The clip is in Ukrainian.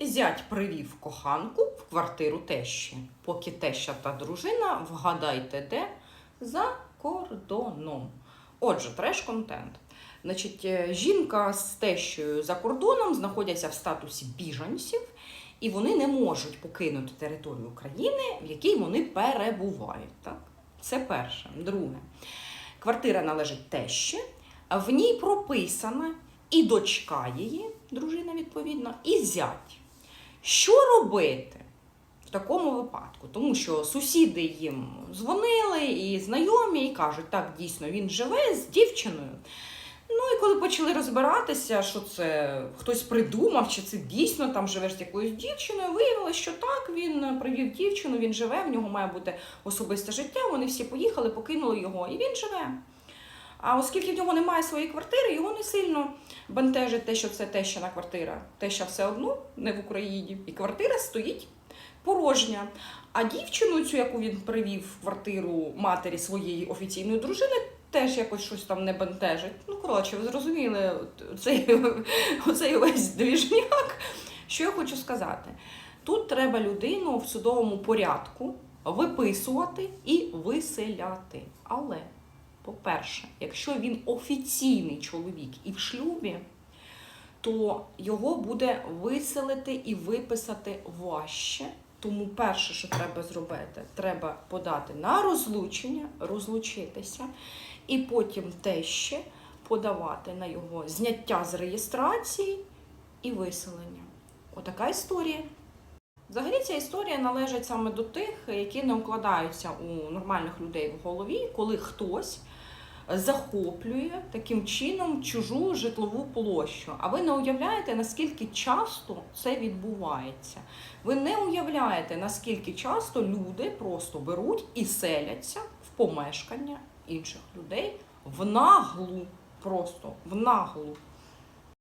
Зять привів коханку в квартиру тещі, поки теща та дружина, вгадайте де, за кордоном. Отже, треш-контент. Значить, е, жінка з тещою за кордоном знаходяться в статусі біженців, і вони не можуть покинути територію України, в якій вони перебувають. Так? Це перше. Друге. Квартира належить тещі, в ній прописана і дочка її, дружина відповідно, і зять. Що робити в такому випадку? Тому що сусіди їм дзвонили і знайомі, і кажуть, так, дійсно, він живе з дівчиною. Ну і коли почали розбиратися, що це хтось придумав, чи це дійсно там живеш з якоюсь дівчиною, виявилося, що так, він привів дівчину, він живе, в нього має бути особисте життя. Вони всі поїхали, покинули його, і він живе. А оскільки в нього немає своєї квартири, його не сильно бентежить те, що це тещина квартира. Теща все одно не в Україні. І квартира стоїть порожня. А дівчину, цю, яку він привів в квартиру матері своєї офіційної дружини, теж якось щось там не бентежить. Ну, коротше, ви зрозуміли, от цей, оцей весь двіжняк. Що я хочу сказати? Тут треба людину в судовому порядку виписувати і виселяти. Але по-перше, якщо він офіційний чоловік і в шлюбі, то його буде виселити і виписати важче. Тому перше, що треба зробити, треба подати на розлучення, розлучитися, і потім те ще подавати на його зняття з реєстрації і виселення. Отака історія. Взагалі ця історія належить саме до тих, які не укладаються у нормальних людей в голові, коли хтось захоплює таким чином чужу житлову площу. А ви не уявляєте, наскільки часто це відбувається. Ви не уявляєте, наскільки часто люди просто беруть і селяться в помешкання інших людей в наглу, просто в наглу.